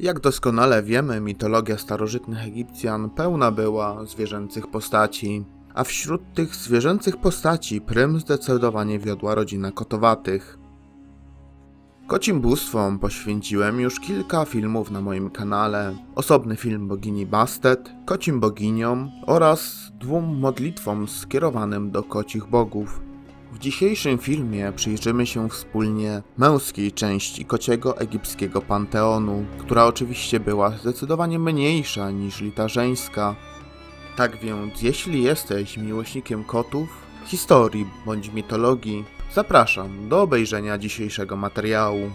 Jak doskonale wiemy, mitologia starożytnych Egipcjan pełna była zwierzęcych postaci, a wśród tych zwierzęcych postaci prym zdecydowanie wiodła rodzina kotowatych. Kocim bóstwom poświęciłem już kilka filmów na moim kanale. Osobny film bogini Bastet, kocim boginiom oraz dwóm modlitwom skierowanym do kocich bogów. Dzisiejszym filmie przyjrzymy się wspólnie męskiej części kociego egipskiego panteonu, która oczywiście była zdecydowanie mniejsza niż ta żeńska. Tak więc, jeśli jesteś miłośnikiem kotów, historii bądź mitologii, zapraszam do obejrzenia dzisiejszego materiału.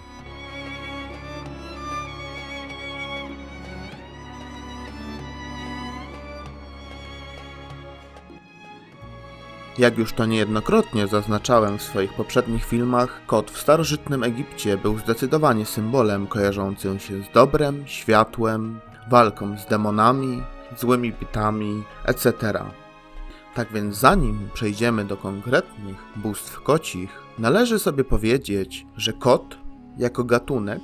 Jak już to niejednokrotnie zaznaczałem w swoich poprzednich filmach, kot w starożytnym Egipcie był zdecydowanie symbolem kojarzącym się z dobrem, światłem, walką z demonami, złymi bitami, etc. Tak więc zanim przejdziemy do konkretnych bóstw kocich, należy sobie powiedzieć, że kot jako gatunek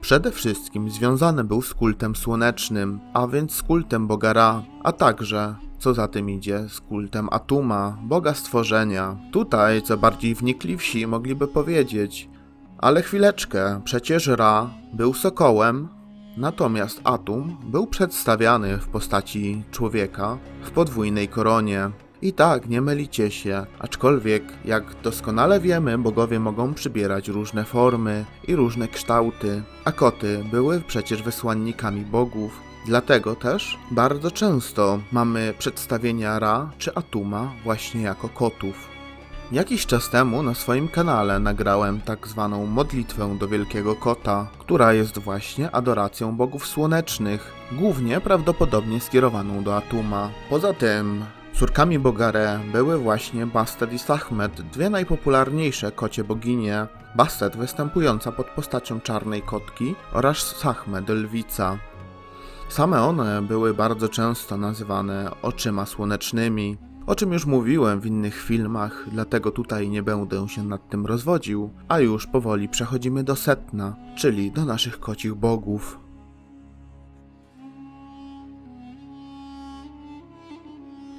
przede wszystkim związany był z kultem słonecznym, a więc z kultem boga Ra, a także, co za tym idzie, z kultem Atuma, boga stworzenia. Tutaj, co bardziej wnikliwsi mogliby powiedzieć, ale chwileczkę, przecież Ra był sokołem, natomiast Atum był przedstawiany w postaci człowieka w podwójnej koronie. I tak, nie mylicie się, aczkolwiek, jak doskonale wiemy, bogowie mogą przybierać różne formy i różne kształty, a koty były przecież wysłannikami bogów. Dlatego też bardzo często mamy przedstawienia Ra czy Atuma właśnie jako kotów. Jakiś czas temu na swoim kanale nagrałem tak zwaną modlitwę do Wielkiego Kota, która jest właśnie adoracją bogów słonecznych, głównie prawdopodobnie skierowaną do Atuma. Poza tym Córkami Bogare były właśnie Bastet i Sachmet, dwie najpopularniejsze kocie boginie. Bastet występująca pod postacią czarnej kotki oraz Sachmet lwica. Same one były bardzo często nazywane oczyma słonecznymi, o czym już mówiłem w innych filmach, dlatego tutaj nie będę się nad tym rozwodził, a już powoli przechodzimy do setna, czyli do naszych kocich bogów.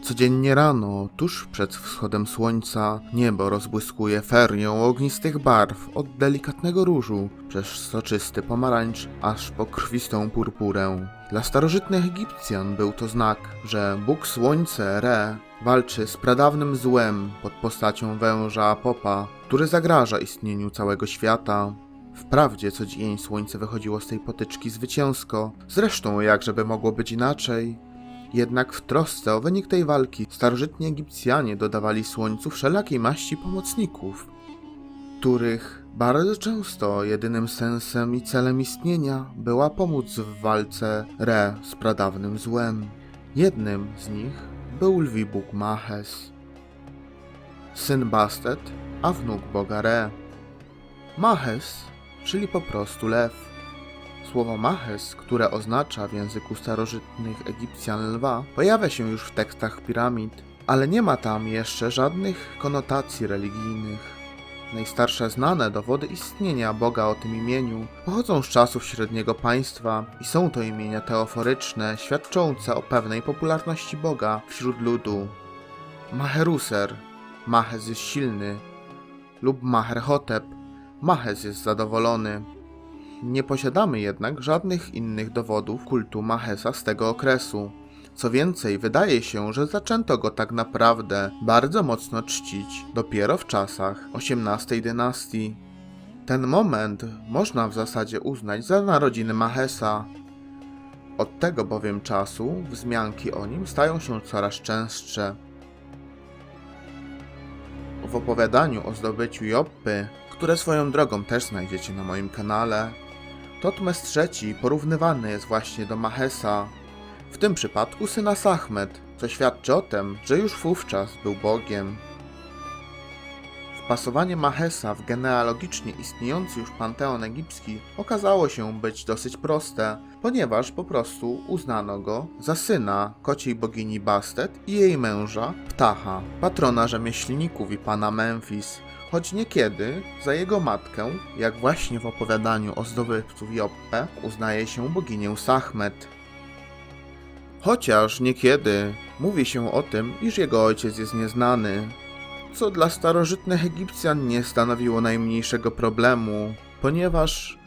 Codziennie rano, tuż przed wschodem słońca, niebo rozbłyskuje fernią ognistych barw od delikatnego różu przez soczysty pomarańcz aż po krwistą purpurę. Dla starożytnych Egipcjan był to znak, że Bóg Słońce Re walczy z pradawnym złem pod postacią węża Apopa, który zagraża istnieniu całego świata. Wprawdzie co dzień słońce wychodziło z tej potyczki zwycięsko, zresztą jakżeby mogło być inaczej, jednak w trosce o wynik tej walki starożytni Egipcjanie dodawali słońcu wszelakiej maści pomocników, których bardzo często jedynym sensem i celem istnienia była pomóc w walce Re z pradawnym złem. Jednym z nich był lwi bóg Mahes, syn Bastet, a wnuk boga Re. Mahes, czyli po prostu lew. Słowo Mahes, które oznacza w języku starożytnych Egipcjan lwa, pojawia się już w tekstach piramid, ale nie ma tam jeszcze żadnych konotacji religijnych. Najstarsze znane dowody istnienia Boga o tym imieniu pochodzą z czasów średniego państwa i są to imienia teoforyczne, świadczące o pewnej popularności Boga wśród ludu. Maheruser, Mahes jest silny, lub Maherhotep, Mahes jest zadowolony. Nie posiadamy jednak żadnych innych dowodów kultu Mahesa z tego okresu. Co więcej, wydaje się, że zaczęto go tak naprawdę bardzo mocno czcić dopiero w czasach XVIII dynastii. Ten moment można w zasadzie uznać za narodziny Mahesa. Od tego bowiem czasu wzmianki o nim stają się coraz częstsze. W opowiadaniu o zdobyciu Joppy, które swoją drogą też znajdziecie na moim kanale, Totmes III porównywany jest właśnie do Mahesa, w tym przypadku syna Sachmet, co świadczy o tym, że już wówczas był Bogiem. Wpasowanie Mahesa w genealogicznie istniejący już panteon egipski okazało się być dosyć proste, ponieważ po prostu uznano go za syna kociej bogini Bastet i jej męża Ptaha, patrona rzemieślników i pana Memphis, choć niekiedy za jego matkę, jak właśnie w opowiadaniu o zdobywcu Joppe, uznaje się boginię Sachmet. Chociaż niekiedy mówi się o tym, iż jego ojciec jest nieznany, co dla starożytnych Egipcjan nie stanowiło najmniejszego problemu, ponieważ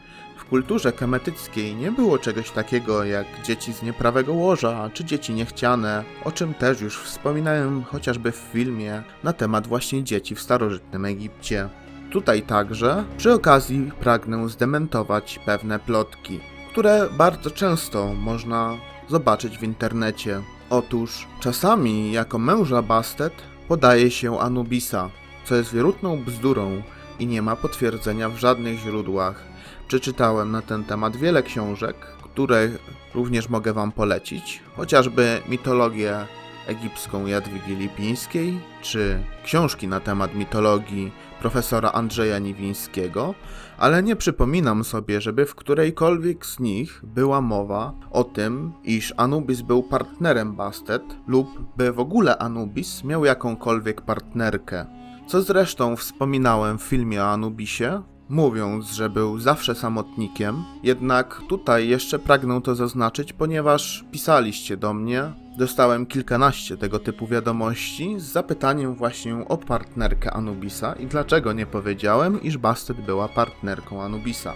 w kulturze kemetyckiej nie było czegoś takiego jak dzieci z nieprawego łoża czy dzieci niechciane, o czym też już wspominałem chociażby w filmie na temat właśnie dzieci w starożytnym Egipcie. Tutaj także przy okazji pragnę zdementować pewne plotki, które bardzo często można zobaczyć w internecie. Otóż czasami jako męża Bastet podaje się Anubisa, co jest wierutną bzdurą i nie ma potwierdzenia w żadnych źródłach. Przeczytałem na ten temat wiele książek, które również mogę Wam polecić, chociażby mitologię egipską Jadwigi Lipińskiej, czy książki na temat mitologii profesora Andrzeja Niwińskiego, ale nie przypominam sobie, żeby w którejkolwiek z nich była mowa o tym, iż Anubis był partnerem Bastet lub by w ogóle Anubis miał jakąkolwiek partnerkę. Co zresztą wspominałem w filmie o Anubisie, mówiąc, że był zawsze samotnikiem, jednak tutaj jeszcze pragnę to zaznaczyć, ponieważ pisaliście do mnie, dostałem kilkanaście tego typu wiadomości z zapytaniem właśnie o partnerkę Anubisa i dlaczego nie powiedziałem, iż Bastet była partnerką Anubisa.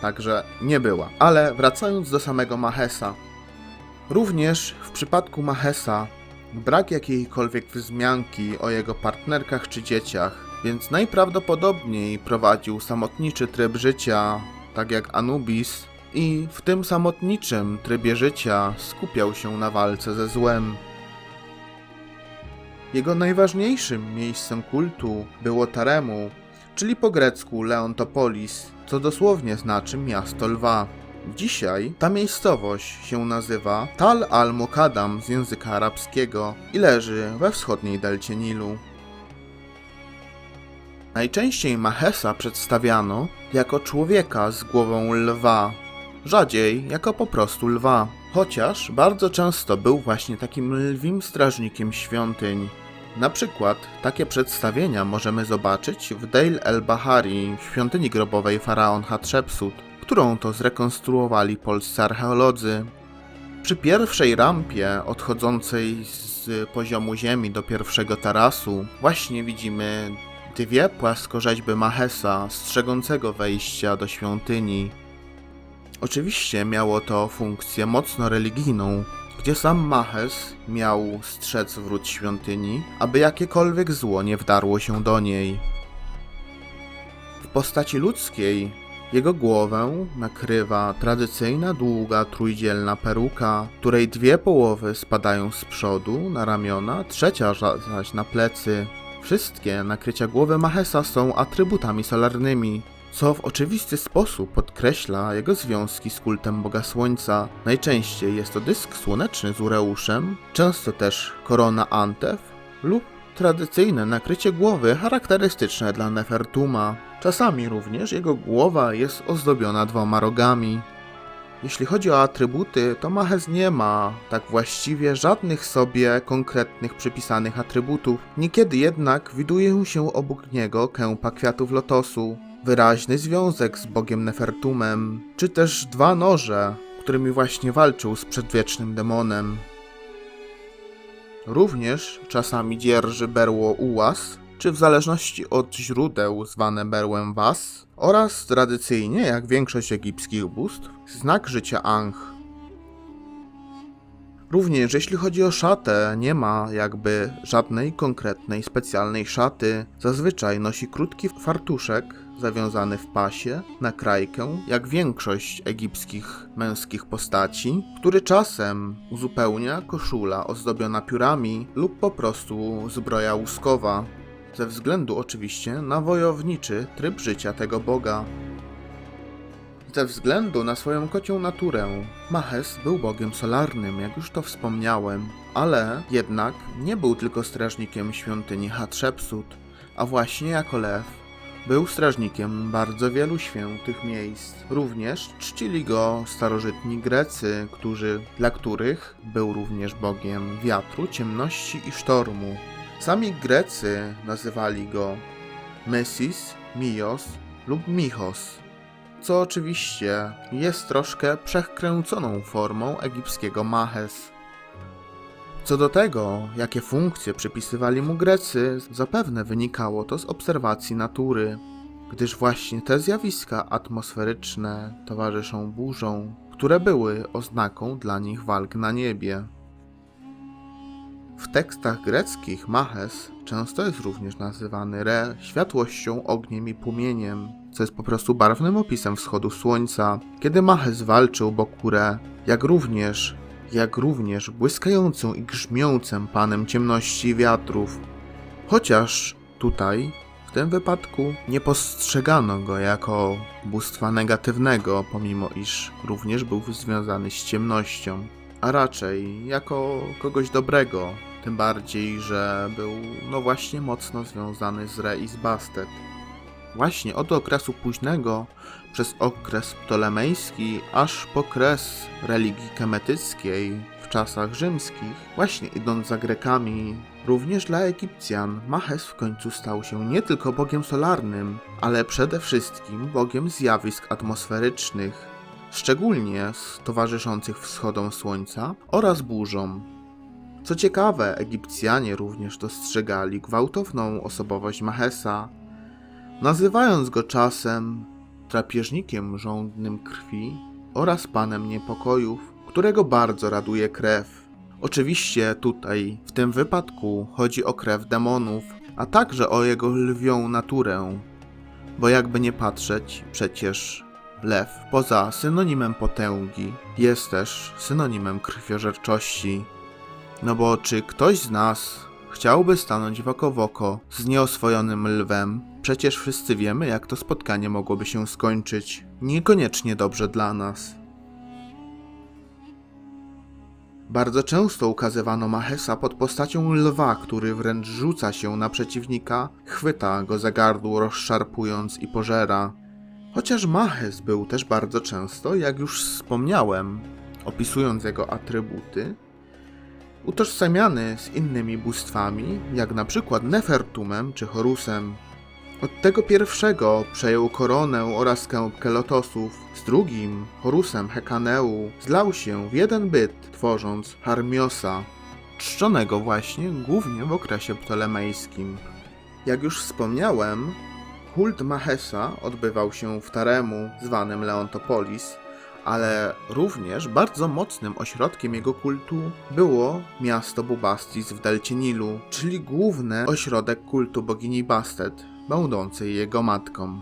Także nie była. Ale wracając do samego Mahesa. Również w przypadku Mahesa brak jakiejkolwiek wzmianki o jego partnerkach czy dzieciach, więc najprawdopodobniej prowadził samotniczy tryb życia, tak jak Anubis, i w tym samotniczym trybie życia skupiał się na walce ze złem. Jego najważniejszym miejscem kultu było Taremu, czyli po grecku Leontopolis, co dosłownie znaczy miasto lwa. Dzisiaj ta miejscowość się nazywa Tal al-Mukadam z języka arabskiego i leży we wschodniej delcie Nilu. Najczęściej Mahesa przedstawiano jako człowieka z głową lwa, rzadziej jako po prostu lwa, chociaż bardzo często był właśnie takim lwim strażnikiem świątyń. Na przykład takie przedstawienia możemy zobaczyć w Deir el-Bahari, świątyni grobowej faraon Hatshepsut, którą to zrekonstruowali polscy archeolodzy. Przy pierwszej rampie odchodzącej z poziomu ziemi do pierwszego tarasu właśnie widzimy dwie płaskorzeźby Mahesa strzegącego wejścia do świątyni. Oczywiście miało to funkcję mocno religijną, gdzie sam Mahes miał strzec wrót świątyni, aby jakiekolwiek zło nie wdarło się do niej. W postaci ludzkiej jego głowę nakrywa tradycyjna długa trójdzielna peruka, której dwie połowy spadają z przodu na ramiona, trzecia zaś na plecy. Wszystkie nakrycia głowy Mahesa są atrybutami solarnymi, co w oczywisty sposób podkreśla jego związki z kultem Boga Słońca. Najczęściej jest to dysk słoneczny z ureuszem, często też korona Antef lub tradycyjne nakrycie głowy charakterystyczne dla Nefertuma. Czasami również jego głowa jest ozdobiona dwoma rogami. Jeśli chodzi o atrybuty, to Mahes nie ma tak właściwie żadnych sobie konkretnych przypisanych atrybutów. Niekiedy jednak widuje się obok niego kępa kwiatów lotosu, wyraźny związek z bogiem Nefertumem, czy też dwa noże, którymi właśnie walczył z przedwiecznym demonem. Również czasami dzierży berło ułaz, czy w zależności od źródeł zwane berłem was, oraz tradycyjnie, jak większość egipskich bóstw, znak życia Ankh. Również jeśli chodzi o szatę, nie ma jakby żadnej konkretnej specjalnej szaty. Zazwyczaj nosi krótki fartuszek zawiązany w pasie, na krajkę, jak większość egipskich męskich postaci, który czasem uzupełnia koszula ozdobiona piórami lub po prostu zbroja łuskowa, ze względu oczywiście na wojowniczy tryb życia tego boga. Ze względu na swoją kocią naturę, Mahes był bogiem solarnym, jak już to wspomniałem, ale jednak nie był tylko strażnikiem świątyni Hatshepsut, a właśnie jako lew był strażnikiem bardzo wielu świętych miejsc. Również czcili go starożytni Grecy, którzy, dla których był również bogiem wiatru, ciemności i sztormu. Sami Grecy nazywali go Mesis, Mios lub Michos, co oczywiście jest troszkę przekręconą formą egipskiego Mahes. Co do tego, jakie funkcje przypisywali mu Grecy, zapewne wynikało to z obserwacji natury, gdyż właśnie te zjawiska atmosferyczne towarzyszą burzom, które były oznaką dla nich walk na niebie. W tekstach greckich Mahes często jest również nazywany Re światłością, ogniem i płomieniem, co jest po prostu barwnym opisem wschodu słońca, kiedy Mahes walczył boku Re, jak również, jak również błyskającym i grzmiącym panem ciemności i wiatrów. Chociaż tutaj, w tym wypadku, nie postrzegano go jako bóstwa negatywnego, pomimo iż również był związany z ciemnością, a raczej jako kogoś dobrego, tym bardziej, że był no właśnie mocno związany z Re i z Bastet. Właśnie od okresu późnego, przez okres ptolemejski, aż po kres religii kemetyckiej w czasach rzymskich, właśnie idąc za Grekami, również dla Egipcjan, Mahes w końcu stał się nie tylko bogiem solarnym, ale przede wszystkim bogiem zjawisk atmosferycznych, szczególnie z towarzyszących wschodom słońca oraz burzom. Co ciekawe, Egipcjanie również dostrzegali gwałtowną osobowość Mahesa, nazywając go czasem drapieżnikiem żądnym krwi oraz panem niepokojów, którego bardzo raduje krew. Oczywiście tutaj, w tym wypadku, chodzi o krew demonów, a także o jego lwią naturę, bo jakby nie patrzeć, przecież lew, poza synonimem potęgi, jest też synonimem krwiożerczości. No bo czy ktoś z nas chciałby stanąć w oko w oko z nieoswojonym lwem? Przecież wszyscy wiemy, jak to spotkanie mogłoby się skończyć. Niekoniecznie dobrze dla nas. Bardzo często ukazywano Mahesa pod postacią lwa, który wręcz rzuca się na przeciwnika, chwyta go za gardło, rozszarpując i pożera. Chociaż Mahes był też bardzo często, jak już wspomniałem, opisując jego atrybuty, utożsamiany z innymi bóstwami, jak na przykład Nefertumem czy Horusem. Od tego pierwszego przejął koronę oraz kępkę lotosów, z drugim, Horusem Hekaneu, zlał się w jeden byt, tworząc Harmiosa, czczonego właśnie głównie w okresie ptolemejskim. Jak już wspomniałem, kult Mahesa odbywał się w Taremu, zwanym Leontopolis, ale również bardzo mocnym ośrodkiem jego kultu było miasto Bubastis w delcie Nilu, czyli główny ośrodek kultu bogini Bastet, będącej jego matką.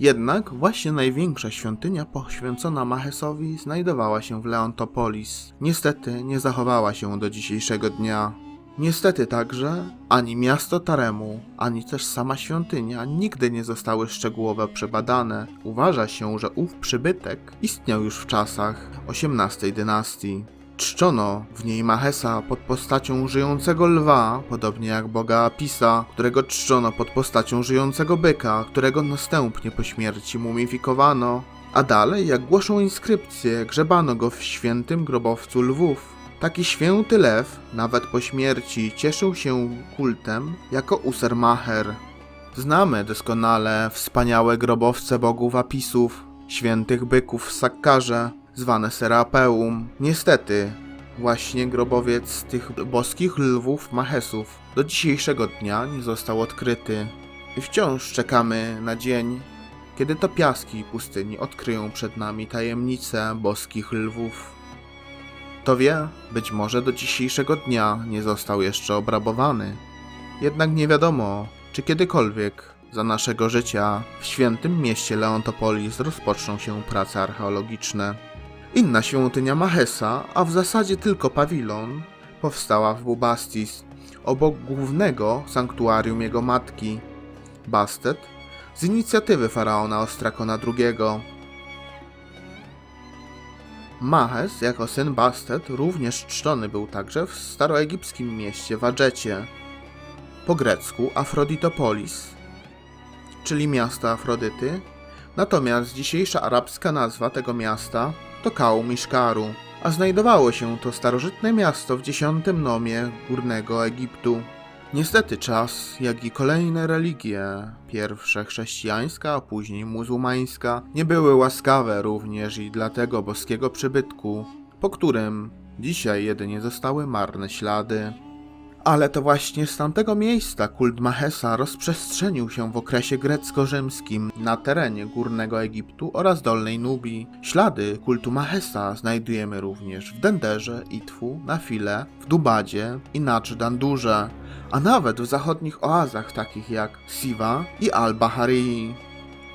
Jednak właśnie największa świątynia poświęcona Mahesowi znajdowała się w Leontopolis. Niestety nie zachowała się do dzisiejszego dnia. Niestety także ani miasto Taremu, ani też sama świątynia nigdy nie zostały szczegółowo przebadane. Uważa się, że ów przybytek istniał już w czasach XVIII dynastii. Czczono w niej Mahesa pod postacią żyjącego lwa, podobnie jak boga Apisa, którego czczono pod postacią żyjącego byka, którego następnie po śmierci mumifikowano. A dalej, jak głoszą inskrypcje, grzebano go w świętym grobowcu lwów. Taki święty lew, nawet po śmierci, cieszył się kultem jako User Maher. Znamy doskonale wspaniałe grobowce bogów Apisów, świętych byków w Sakkarze, zwane Serapeum. Niestety, właśnie grobowiec tych boskich lwów Mahesów do dzisiejszego dnia nie został odkryty. I wciąż czekamy na dzień, kiedy to piaski pustyni odkryją przed nami tajemnice boskich lwów. Kto wie, być może do dzisiejszego dnia nie został jeszcze obrabowany. Jednak nie wiadomo, czy kiedykolwiek za naszego życia w świętym mieście Leontopolis rozpoczną się prace archeologiczne. Inna świątynia Mahesa, a w zasadzie tylko pawilon, powstała w Bubastis, obok głównego sanktuarium jego matki, Bastet, z inicjatywy faraona Ostrakona II. Mahes, jako syn Bastet, również czczony był także w staroegipskim mieście Wadżecie, po grecku Afroditopolis, czyli miasto Afrodyty, natomiast dzisiejsza arabska nazwa tego miasta to Kaum-Ishkaru, a znajdowało się to starożytne miasto w X nomie Górnego Egiptu. Niestety czas, jak i kolejne religie, pierwsze chrześcijańska, a później muzułmańska, nie były łaskawe również i dla tego boskiego przybytku, po którym dzisiaj jedynie zostały marne ślady. Ale to właśnie z tamtego miejsca kult Mahesa rozprzestrzenił się w okresie grecko-rzymskim na terenie górnego Egiptu oraz dolnej Nubii. Ślady kultu Mahesa znajdujemy również w Denderze, Itfu, Nafile, w Dubadzie i Nachd-Dandurze, a nawet w zachodnich oazach takich jak Siwa i Al-Bahari.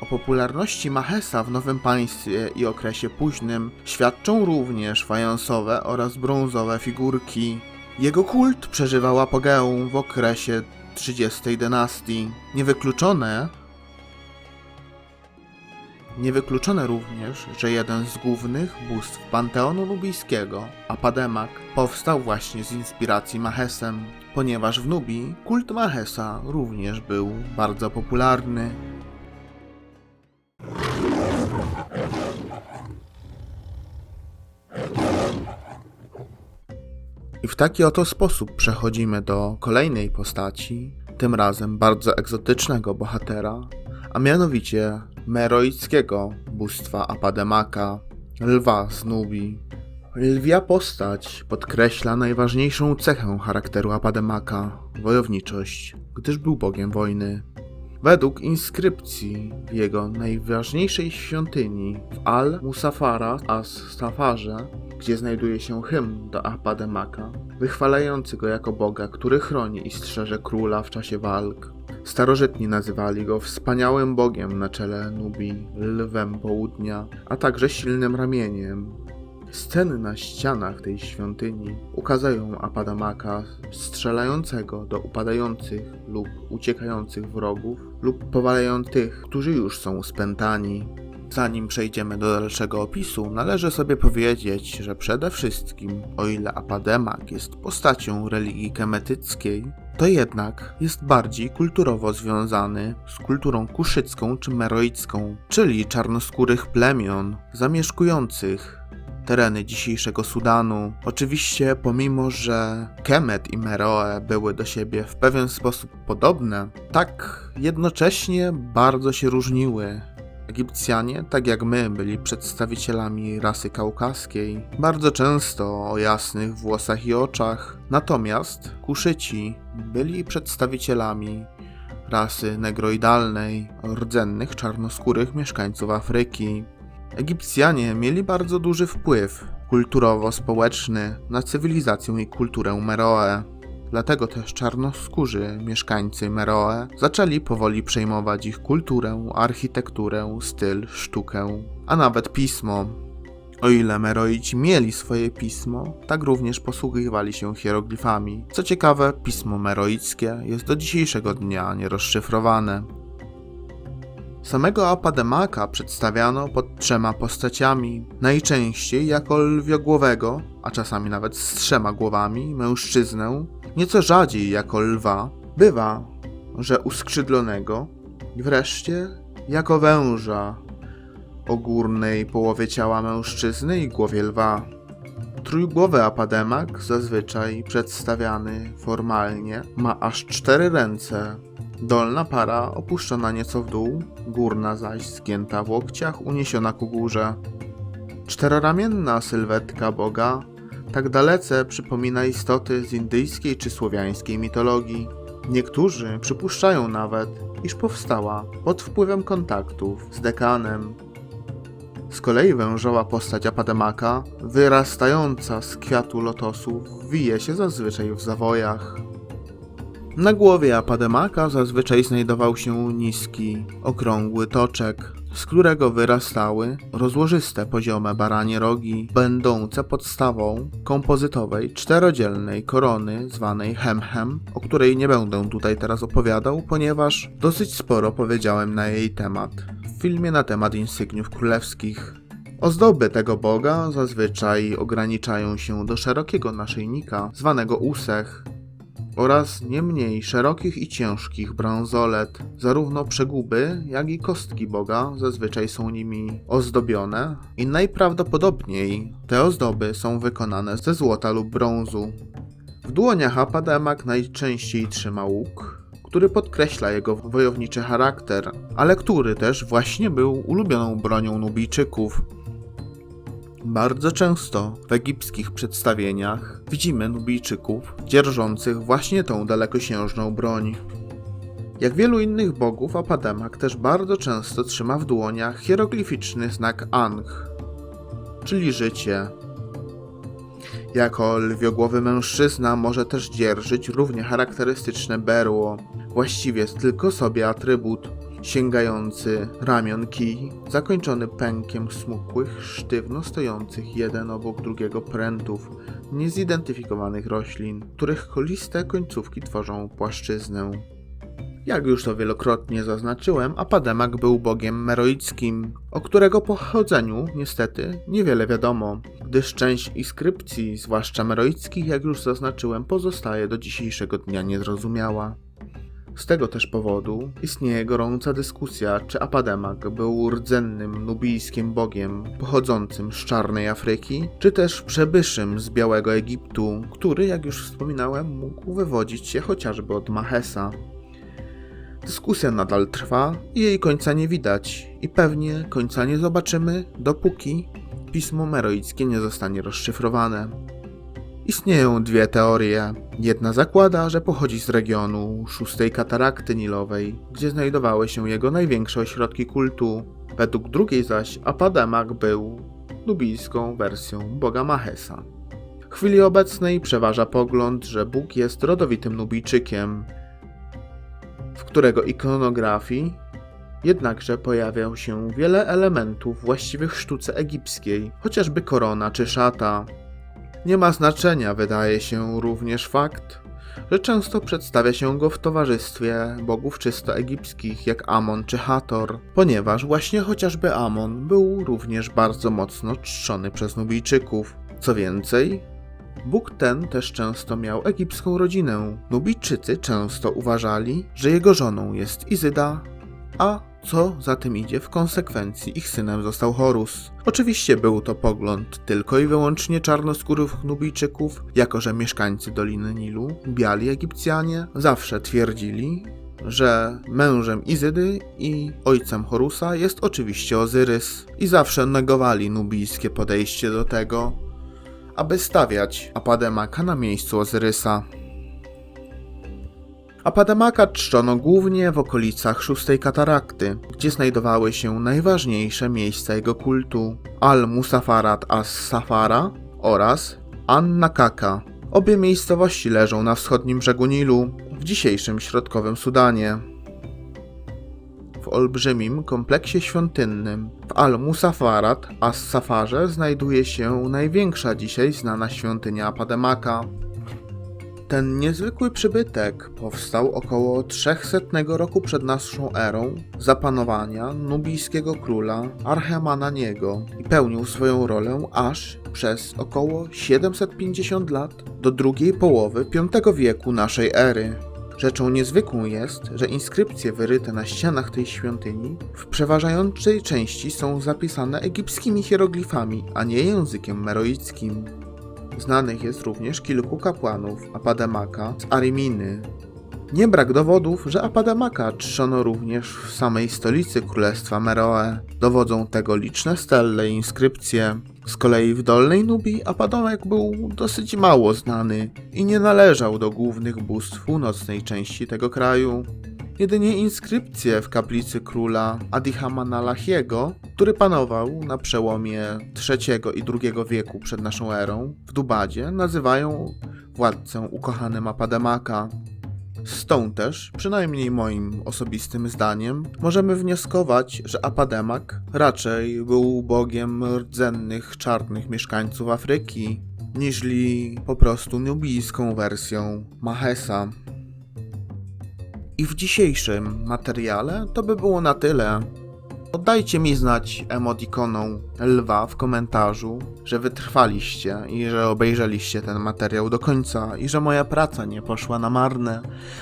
O popularności Mahesa w Nowym Państwie i okresie późnym świadczą również fajansowe oraz brązowe figurki. Jego kult przeżywał apogeum w okresie 30 dynastii. Niewykluczone Niewykluczone również, że jeden z głównych bóstw panteonu nubijskiego, Apademak, powstał właśnie z inspiracji Mahesem, ponieważ w Nubii kult Mahesa również był bardzo popularny. I w taki oto sposób przechodzimy do kolejnej postaci, tym razem bardzo egzotycznego bohatera, a mianowicie meroickiego bóstwa Apademaka, lwa z Nubii. Lwia postać podkreśla najważniejszą cechę charakteru Apademaka wojowniczość, gdyż był bogiem wojny. Według inskrypcji w jego najważniejszej świątyni w Al-Musafara as-Safarze, gdzie znajduje się hymn do Apademaka, wychwalający go jako boga, który chroni i strzeże króla w czasie walk. Starożytni nazywali go wspaniałym bogiem na czele Nubii, lwem południa, a także silnym ramieniem. Sceny na ścianach tej świątyni ukazują Apadamaka strzelającego do upadających lub uciekających wrogów lub powalających tych, którzy już są spętani. Zanim przejdziemy do dalszego opisu, należy sobie powiedzieć, że przede wszystkim, o ile Apademak jest postacią religii kemetyckiej, to jednak jest bardziej kulturowo związany z kulturą kuszycką czy meroicką, czyli czarnoskórych plemion zamieszkujących tereny dzisiejszego Sudanu. Oczywiście, pomimo że Kemet i Meroe były do siebie w pewien sposób podobne, tak jednocześnie bardzo się różniły. Egipcjanie, tak jak my, byli przedstawicielami rasy kaukaskiej, bardzo często o jasnych włosach i oczach, natomiast Kuszyci byli przedstawicielami rasy negroidalnej, rdzennych czarnoskórych mieszkańców Afryki. Egipcjanie mieli bardzo duży wpływ kulturowo-społeczny na cywilizację i kulturę Meroe. Dlatego też czarnoskórzy mieszkańcy Meroe zaczęli powoli przejmować ich kulturę, architekturę, styl, sztukę, a nawet pismo. O ile Meroici mieli swoje pismo, tak również posługiwali się hieroglifami. Co ciekawe, pismo meroickie jest do dzisiejszego dnia nierozszyfrowane. Samego Apademaka przedstawiano pod trzema postaciami, najczęściej jako lwiogłowego, a czasami nawet z trzema głowami, mężczyznę, nieco rzadziej jako lwa, bywa, że uskrzydlonego, i wreszcie jako węża o górnej połowie ciała mężczyzny i głowie lwa. Trójgłowy apademak, zazwyczaj przedstawiany formalnie, ma aż cztery ręce. Dolna para opuszczona nieco w dół, górna zaś zgięta w łokciach, uniesiona ku górze. Czteroramienna sylwetka Boga tak dalece przypomina istoty z indyjskiej czy słowiańskiej mitologii. Niektórzy przypuszczają nawet, iż powstała pod wpływem kontaktów z dekanem. Z kolei wężowa postać Apademaka, wyrastająca z kwiatu lotosu, wije się zazwyczaj w zawojach. Na głowie Apademaka zazwyczaj znajdował się niski, okrągły toczek, z którego wyrastały rozłożyste poziome baranie rogi, będące podstawą kompozytowej czterodzielnej korony zwanej hemhem, o której nie będę tutaj teraz opowiadał, ponieważ dosyć sporo powiedziałem na jej temat w filmie na temat insygniów królewskich. Ozdoby tego boga zazwyczaj ograniczają się do szerokiego naszyjnika zwanego usech, oraz nie mniej szerokich i ciężkich bransolet. Zarówno przeguby, jak i kostki boga zazwyczaj są nimi ozdobione i najprawdopodobniej te ozdoby są wykonane ze złota lub brązu. W dłoniach Apademak najczęściej trzyma łuk, który podkreśla jego wojowniczy charakter, ale który też właśnie był ulubioną bronią Nubijczyków. Bardzo często w egipskich przedstawieniach widzimy Nubijczyków dzierżących właśnie tą dalekosiężną broń. Jak wielu innych bogów, Apademak też bardzo często trzyma w dłoniach hieroglificzny znak Ang, czyli życie. Jako lwiogłowy mężczyzna może też dzierżyć równie charakterystyczne berło, właściwie tylko sobie atrybut, sięgający ramion kij, zakończony pękiem smukłych, sztywno stojących jeden obok drugiego prętów niezidentyfikowanych roślin, których koliste końcówki tworzą płaszczyznę. Jak już to wielokrotnie zaznaczyłem, Apademak był bogiem meroickim, o którego pochodzeniu niestety niewiele wiadomo, gdyż część inskrypcji, zwłaszcza meroickich, jak już zaznaczyłem, pozostaje do dzisiejszego dnia niezrozumiała. Z tego też powodu istnieje gorąca dyskusja, czy Apademak był rdzennym nubijskim bogiem pochodzącym z czarnej Afryki, czy też przebyszym z Białego Egiptu, który, jak już wspominałem, mógł wywodzić się chociażby od Mahesa. Dyskusja nadal trwa i jej końca nie widać, i pewnie końca nie zobaczymy, dopóki pismo meroickie nie zostanie rozszyfrowane. Istnieją dwie teorie. Jedna zakłada, że pochodzi z regionu szóstej katarakty nilowej, gdzie znajdowały się jego największe ośrodki kultu. Według drugiej zaś Apademak był nubijską wersją boga Mahesa. W chwili obecnej przeważa pogląd, że Bóg jest rodowitym Nubijczykiem, w którego ikonografii jednakże pojawia się wiele elementów właściwych sztuce egipskiej, chociażby korona czy szata. Nie ma znaczenia, wydaje się, również fakt, że często przedstawia się go w towarzystwie bogów czysto egipskich, jak Amon czy Hator, ponieważ właśnie chociażby Amon był również bardzo mocno czczony przez Nubijczyków. Co więcej, Bóg ten też często miał egipską rodzinę. Nubijczycy często uważali, że jego żoną jest Izyda, a co za tym idzie, w konsekwencji ich synem został Horus. Oczywiście był to pogląd tylko i wyłącznie czarnoskórych Nubijczyków, jako że mieszkańcy Doliny Nilu, biali Egipcjanie, zawsze twierdzili, że mężem Izydy i ojcem Horusa jest oczywiście Ozyrys i zawsze negowali nubijskie podejście do tego, aby stawiać Apademaka na miejscu Ozyrysa. Apademaka czczono głównie w okolicach szóstej katarakty, gdzie znajdowały się najważniejsze miejsca jego kultu Al-Musafarat as-Safara oraz An-Nakaka. Obie miejscowości leżą na wschodnim brzegu Nilu, w dzisiejszym środkowym Sudanie. W olbrzymim kompleksie świątynnym w Al-Musafarat as-Safarze znajduje się największa dzisiaj znana świątynia Apademaka. Ten niezwykły przybytek powstał około 300 roku przed naszą erą za panowania nubijskiego króla Arhemananiego i pełnił swoją rolę aż przez około 750 lat do drugiej połowy V wieku naszej ery. Rzeczą niezwykłą jest, że inskrypcje wyryte na ścianach tej świątyni w przeważającej części są zapisane egipskimi hieroglifami, a nie językiem meroickim. Znanych jest również kilku kapłanów Apademaka z Ariminy. Nie brak dowodów, że Apademaka czczono również w samej stolicy Królestwa Meroe. Dowodzą tego liczne stelle i inskrypcje. Z kolei w Dolnej Nubii Apademek był dosyć mało znany i nie należał do głównych bóstw północnej części tego kraju. Jedynie inskrypcje w kaplicy króla Adihamanalahiego, który panował na przełomie III i II wieku przed naszą erą, w Dubadzie nazywają władcę ukochanym Apademaka. Stąd też, przynajmniej moim osobistym zdaniem, możemy wnioskować, że Apademak raczej był bogiem rdzennych czarnych mieszkańców Afryki, niżli po prostu nubijską wersją Mahesa. I w dzisiejszym materiale to by było na tyle. Dajcie mi znać emotikoną lwa w komentarzu, że wytrwaliście i że obejrzeliście ten materiał do końca i że moja praca nie poszła na marne.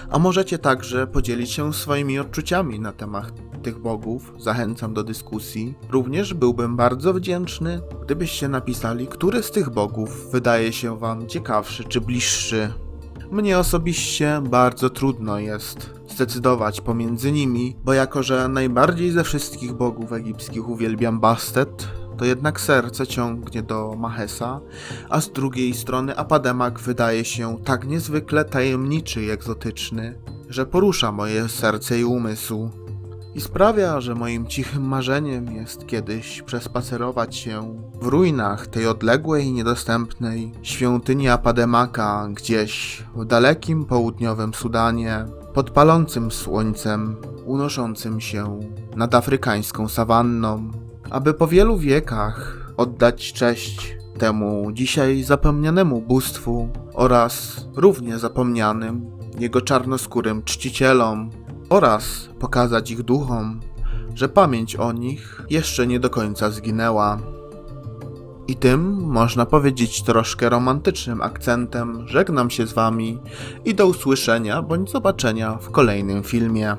A możecie także podzielić się swoimi odczuciami na temat tych bogów. Zachęcam do dyskusji. Również byłbym bardzo wdzięczny, gdybyście napisali, który z tych bogów wydaje się wam ciekawszy czy bliższy. Mnie osobiście bardzo trudno jest zdecydować pomiędzy nimi, bo jako że najbardziej ze wszystkich bogów egipskich uwielbiam Bastet, to jednak serce ciągnie do Mahesa, a z drugiej strony Apademak wydaje się tak niezwykle tajemniczy i egzotyczny, że porusza moje serce i umysł. I sprawia, że moim cichym marzeniem jest kiedyś przespacerować się w ruinach tej odległej niedostępnej świątyni Apademaka gdzieś w dalekim południowym Sudanie, pod palącym słońcem, unoszącym się nad afrykańską sawanną, aby po wielu wiekach oddać cześć temu dzisiaj zapomnianemu bóstwu oraz równie zapomnianym jego czarnoskórym czcicielom oraz pokazać ich duchom, że pamięć o nich jeszcze nie do końca zginęła. I tym, można powiedzieć troszkę romantycznym akcentem, żegnam się z wami i do usłyszenia bądź zobaczenia w kolejnym filmie.